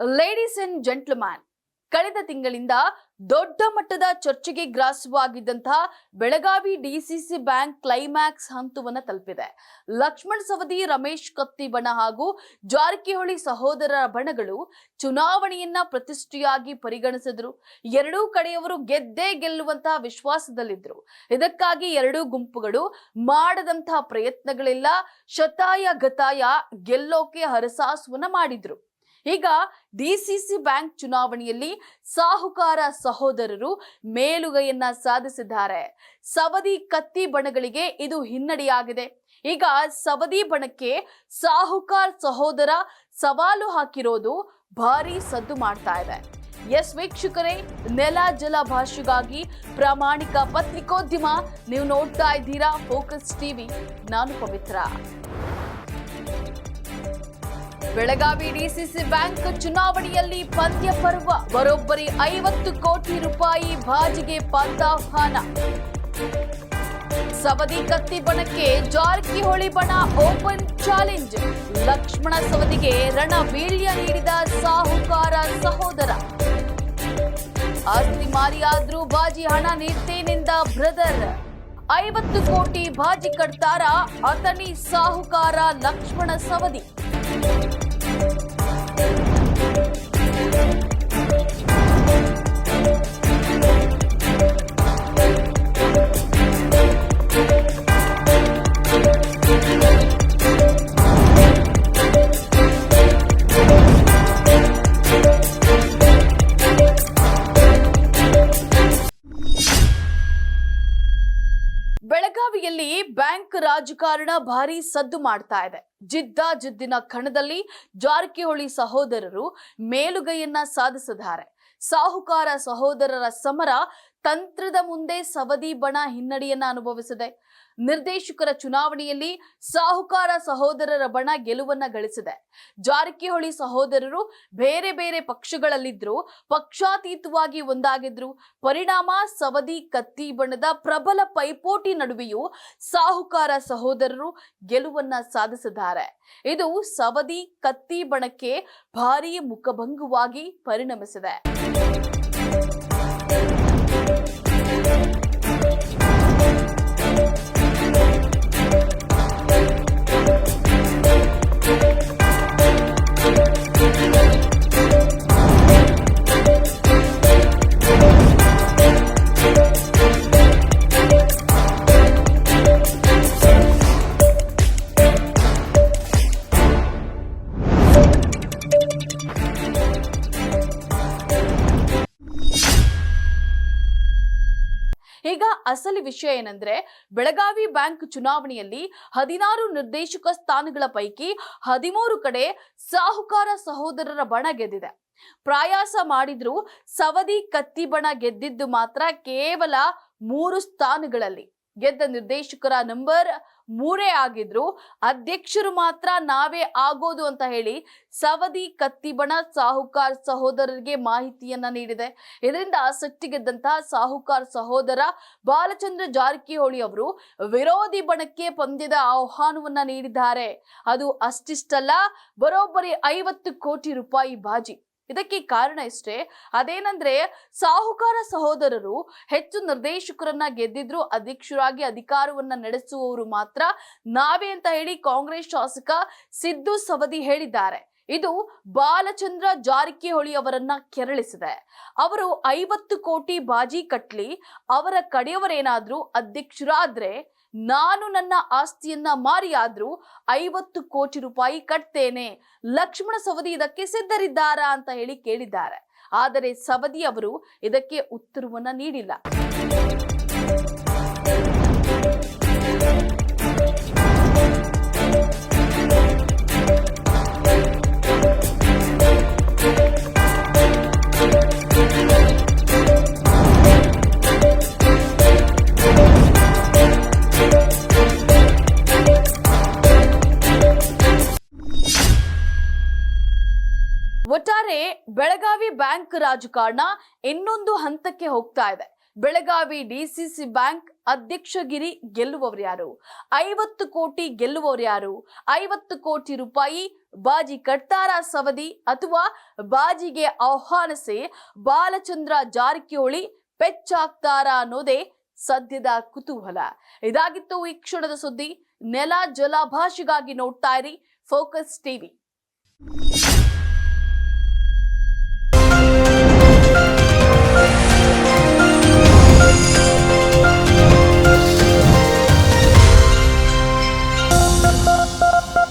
Ladies and gentleman ಕಳೆದ ತಿಂಗಳಿಂದ ದೊಡ್ಡ ಮಟ್ಟದ ಚರ್ಚೆಗೆ ಗ್ರಾಸವಾಗಿದ್ದಂತಹ ಬೆಳಗಾವಿ ಡಿಸಿಸಿ ಬ್ಯಾಂಕ್ ಕ್ಲೈಮ್ಯಾಕ್ಸ್ ಹಂತವನ್ನು ತಲುಪಿದೆ. ಲಕ್ಷ್ಮಣ್ ಸವದಿ, ರಮೇಶ್ ಕತ್ತಿಬಣ ಹಾಗೂ ಜಾರಕಿಹೊಳಿ ಸಹೋದರರ ಬಣಗಳು ಚುನಾವಣೆಯನ್ನ ಪ್ರತಿಷ್ಠೆಯಾಗಿ ಪರಿಗಣಿಸಿದ್ರು. ಎರಡೂ ಕಡೆಯವರು ಗೆದ್ದೇ ಗೆಲ್ಲುವಂತಹ ವಿಶ್ವಾಸದಲ್ಲಿದ್ದರು ಇದಕ್ಕಾಗಿ ಎರಡೂ ಗುಂಪುಗಳು ಮಾಡದಂತಹ ಪ್ರಯತ್ನಗಳೆಲ್ಲ ಶತಾಯ ಗತಾಯ ಗೆಲ್ಲೋಕೆ ಹರಸಾಸುವನ್ನ ಮಾಡಿದ್ರು. ಈಗ ಡಿಸಿಸಿ ಬ್ಯಾಂಕ್ ಚುನಾವಣೆಯಲ್ಲಿ ಸಾಹುಕಾರ ಸಹೋದರರು ಮೇಲುಗೈಯನ್ನ ಸಾಧಿಸಿದ್ದಾರೆ. ಸವದಿ ಕತ್ತಿ ಬಣಗಳಿಗೆ ಇದು ಹಿನ್ನಡೆಯಾಗಿದೆ. ಈಗ ಸವದಿ ಬಣಕ್ಕೆ ಸಾಹುಕಾರ್ ಸಹೋದರ ಸವಾಲು ಹಾಕಿರೋದು ಭಾರಿ ಸದ್ದು ಮಾಡ್ತಾ ಇದೆ. ಎಸ್ ವೀಕ್ಷಕರೇ, ನೆಲ ಜಲ ಭಾಷೆಗಾಗಿ ಪ್ರಾಮಾಣಿಕ ಪತ್ರಿಕೋದ್ಯಮ ನೀವು ನೋಡ್ತಾ ಇದ್ದೀರಾ ಫೋಕಸ್ ಟಿವಿ. ನಾನು ಪವಿತ್ರ. ಬೆಳಗಾವಿ ಡಿಸಿಸಿ ಬ್ಯಾಂಕ್ ಚುನಾವಣೆಯಲ್ಲಿ ಪಂದ್ಯ ಪರ್ವ ಬರೋಬ್ಬರಿ ಐವತ್ತು ಕೋಟಿ ರೂಪಾಯಿ ಬಾಜಿಗೆ ಪಂದಾಹ್ವಾನ ಸವದಿ ಕತ್ತಿ ಬಣಕ್ಕೆ ಜಾರಕಿಹೊಳಿ ಬಣ ಓಪನ್ ಚಾಲೆಂಜ್. ಲಕ್ಷ್ಮಣ ಸವದಿಗೆ ರಣವೀಳ್ಯ ನೀಡಿದ ಸಾಹುಕಾರ ಸಹೋದರ. ಆಸ್ತಿ ಮಾರಿಯಾದ್ರೂ ಬಾಜಿ ಹಣ ನೀಡ್ತೇನೆಂದ ಬ್ರದರ್. ಐವತ್ತು ಕೋಟಿ ಬಾಜಿ ಕಟ್ತಾರ ಅತನಿ ಸಾಹುಕಾರ ಲಕ್ಷ್ಮಣ ಸವದಿ. ಬೆಳಗಾವಿಯಲ್ಲಿ ಬ್ಯಾಂಕ್ ರಾಜಕಾರಣ ಭಾರಿ ಸದ್ದು ಮಾಡ್ತಾ ಇದೆ. ಜಿದ್ದ ಜಿದ್ದಿನ ಕಣದಲ್ಲಿ ಜಾರಕಿಹೊಳಿ ಸಹೋದರರು ಮೇಲುಗೈಯನ್ನ ಸಾಧಿಸಿದ್ದಾರೆ. ಸಾಹುಕಾರ ಸಹೋದರರ ಸಮರ ತಂತ್ರದ ಮುಂದೆ ಸವದಿ ಬಣ ಹಿನ್ನಡೆಯನ್ನ ಅನುಭವಿಸಿದೆ. ನಿರ್ದೇಶಕರ ಚುನಾವಣೆಯಲ್ಲಿ ಸಾಹುಕಾರ ಸಹೋದರರ ಬಣ ಗೆಲುವನ್ನ ಗಳಿಸಿದೆ. ಜಾರಕಿಹೊಳಿ ಸಹೋದರರು ಬೇರೆ ಬೇರೆ ಪಕ್ಷಗಳಲ್ಲಿದ್ದರು ಪಕ್ಷಾತೀತವಾಗಿ ಒಂದಾಗಿದ್ರು. ಪರಿಣಾಮ ಸವದಿ ಕತ್ತಿ ಬಣದ ಪ್ರಬಲ ಪೈಪೋಟಿ ನಡುವೆಯೂ ಸಾಹುಕಾರ ಸಹೋದರರು ಗೆಲುವನ್ನ ಸಾಧಿಸಿದ್ದಾರೆ. ಇದು ಸವದಿ ಕತ್ತಿ ಬಣಕ್ಕೆ ಭಾರೀ ಮುಖಭಂಗವಾಗಿ ಪರಿಣಮಿಸಿದೆ. ಈಗ ಅಸಲಿ ವಿಷಯ ಏನಂದ್ರೆ, ಬೆಳಗಾವಿ ಬ್ಯಾಂಕ್ ಚುನಾವಣೆಯಲ್ಲಿ ಹದಿನಾರು ನಿರ್ದೇಶಕ ಸ್ಥಾನಗಳ ಪೈಕಿ ಹದಿಮೂರು ಕಡೆ ಸಾಹುಕಾರ ಸಹೋದರರ ಬಣ ಗೆದ್ದಿದೆ. ಪ್ರಯಾಸ ಮಾಡಿದ್ರು ಸವದಿ ಕತ್ತಿ ಬಣ ಗೆದ್ದಿದ್ದು ಮಾತ್ರ ಕೇವಲ ಮೂರು ಸ್ಥಾನಗಳಲ್ಲಿ. ಗೆದ್ದ ನಿರ್ದೇಶಕರ ನಂಬರ್ ಮೂರೇ ಆಗಿದ್ರು. ಅಧ್ಯಕ್ಷರು ಮಾತ್ರ ನಾವೇ ಆಗೋದು ಅಂತ ಹೇಳಿ ಸವದಿ ಕತ್ತಿಬಣ ಸಾಹುಕಾರ್ ಸಹೋದರರಿಗೆ ಮಾಹಿತಿಯನ್ನ ನೀಡಿದೆ. ಇದರಿಂದ ಸಿಟ್ಟಿಗೆದ್ದಂತಹ ಸಾಹುಕಾರ್ ಸಹೋದರ ಬಾಲಚಂದ್ರ ಜಾರಕಿಹೊಳಿ ಅವರು ವಿರೋಧಿ ಬಣಕ್ಕೆ ಪಂದ್ಯದ ಆಹ್ವಾನವನ್ನ ನೀಡಿದ್ದಾರೆ. ಅದು ಅಷ್ಟಿಷ್ಟಲ್ಲ, ಬರೋಬ್ಬರಿ ಐವತ್ತು ಕೋಟಿ ರೂಪಾಯಿ ಬಾಜಿ. ಇದಕ್ಕೆ ಕಾರಣ ಇಷ್ಟೇ. ಅದೇನಂದ್ರೆ ಸಾಹುಕಾರ ಸಹೋದರರು ಹೆಚ್ಚು ನಿರ್ದೇಶಕರನ್ನ ಗೆದ್ದಿದ್ರು, ಅಧ್ಯಕ್ಷರಾಗಿ ಅಧಿಕಾರವನ್ನ ನಡೆಸುವವರು ಮಾತ್ರ ನಾವೇ ಅಂತ ಹೇಳಿ ಕಾಂಗ್ರೆಸ್ ಶಾಸಕ ಸಿದ್ದು ಸವದಿ ಹೇಳಿದ್ದಾರೆ. ಇದು ಬಾಲಚಂದ್ರ ಜಾರಕಿಹೊಳಿ ಅವರನ್ನ ಕೆರಳಿಸಿದೆ. ಅವರು ಐವತ್ತು ಕೋಟಿ ಬಾಜಿ ಕಟ್ಲಿ, ಅವರ ಕಡೆಯವರೇನಾದ್ರೂ ಅಧ್ಯಕ್ಷರಾದ್ರೆ ನಾನು ನನ್ನ ಆಸ್ತಿಯನ್ನ ಮಾರಿಯಾದ್ರೂ ಐವತ್ತು ಕೋಟಿ ರೂಪಾಯಿ ಕಟ್ತೇನೆ. ಲಕ್ಷ್ಮಣ ಸವದಿ ಇದಕ್ಕೆ ಸಿದ್ಧರಿದ್ದಾರಾ ಅಂತ ಹೇಳಿ ಕೇಳಿದ್ದಾರೆ. ಆದರೆ ಸವದಿ ಅವರು ಇದಕ್ಕೆ ಉತ್ತರವನ್ನ ನೀಡಿಲ್ಲ. ಬೆಳಗಾವಿ ಬ್ಯಾಂಕ್ ರಾಜಕಾರಣ ಇನ್ನೊಂದು ಹಂತಕ್ಕೆ ಹೋಗ್ತಾ ಇದೆ. ಬೆಳಗಾವಿ ಡಿಸಿಸಿ ಬ್ಯಾಂಕ್ ಅಧ್ಯಕ್ಷಗಿರಿ ಗೆಲ್ಲುವವರು ಯಾರು? ಐವತ್ತು ಕೋಟಿ ಗೆಲ್ಲುವವರು ಯಾರು? ಐವತ್ತು ಕೋಟಿ ರೂಪಾಯಿ ಬಾಜಿ ಕಟ್ತಾರ ಸವದಿ ಅಥವಾ ಬಾಜಿಗೆ ಆಹ್ವಾನಿಸಿ ಬಾಲಚಂದ್ರ ಜಾರಕಿಹೊಳಿ ಪೆಚ್ಚಾಗ್ತಾರ ಅನ್ನೋದೇ ಸದ್ಯದ ಕುತೂಹಲ. ಇದಾಗಿತ್ತು ಈ ಕ್ಷಣದ ಸುದ್ದಿ. ನೆಲ ಜಲ ಭಾಷೆಗಾಗಿ ನೋಡ್ತಾ ಇರಿ. Focus TV.